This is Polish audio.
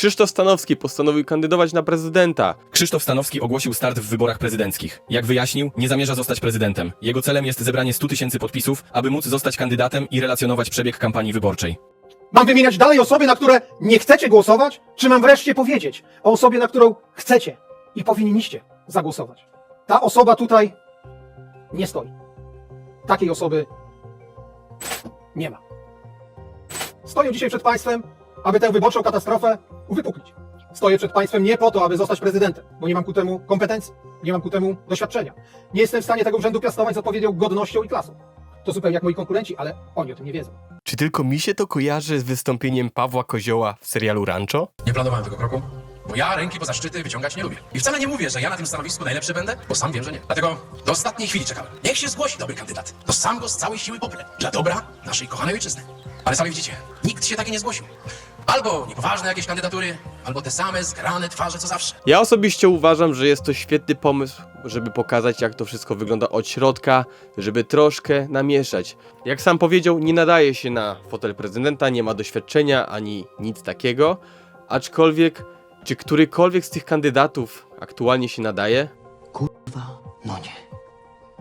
Krzysztof Stanowski postanowił kandydować na prezydenta. Krzysztof Stanowski ogłosił start w wyborach prezydenckich. Jak wyjaśnił, nie zamierza zostać prezydentem. Jego celem jest zebranie 100 tysięcy podpisów, aby móc zostać kandydatem i relacjonować przebieg kampanii wyborczej. Mam wymieniać dalej osoby, na które nie chcecie głosować? Czy mam wreszcie powiedzieć o osobie, na którą chcecie i powinniście zagłosować? Ta osoba tutaj nie stoi. Takiej osoby nie ma. Stoję dzisiaj przed Państwem, aby tę wyborczą katastrofę uwypuklić. Stoję przed Państwem nie po to, aby zostać prezydentem, bo nie mam ku temu kompetencji, nie mam ku temu doświadczenia. Nie jestem w stanie tego urzędu piastować z odpowiednią godnością i klasą. To zupełnie jak moi konkurenci, ale oni o tym nie wiedzą. Czy tylko mi się to kojarzy z wystąpieniem Pawła Kozioła w serialu Rancho? Nie planowałem tego kroku, bo ja ręki poza szczyty wyciągać nie lubię. I wcale nie mówię, że ja na tym stanowisku najlepszy będę, bo sam wiem, że nie. Dlatego do ostatniej chwili czekałem. Niech się zgłosi dobry kandydat. To sam go z całej siły poprę. Dla dobra naszej kochanej ojczyzny. Ale sami widzicie, nikt się taki nie zgłosił. Albo niepoważne jakieś kandydatury, albo te same zgrane twarze co zawsze. Ja osobiście uważam, że jest to świetny pomysł, żeby pokazać, jak to wszystko wygląda od środka, żeby troszkę namieszać. Jak sam powiedział, nie nadaje się na fotel prezydenta, nie ma doświadczenia ani nic takiego. Aczkolwiek, czy którykolwiek z tych kandydatów aktualnie się nadaje?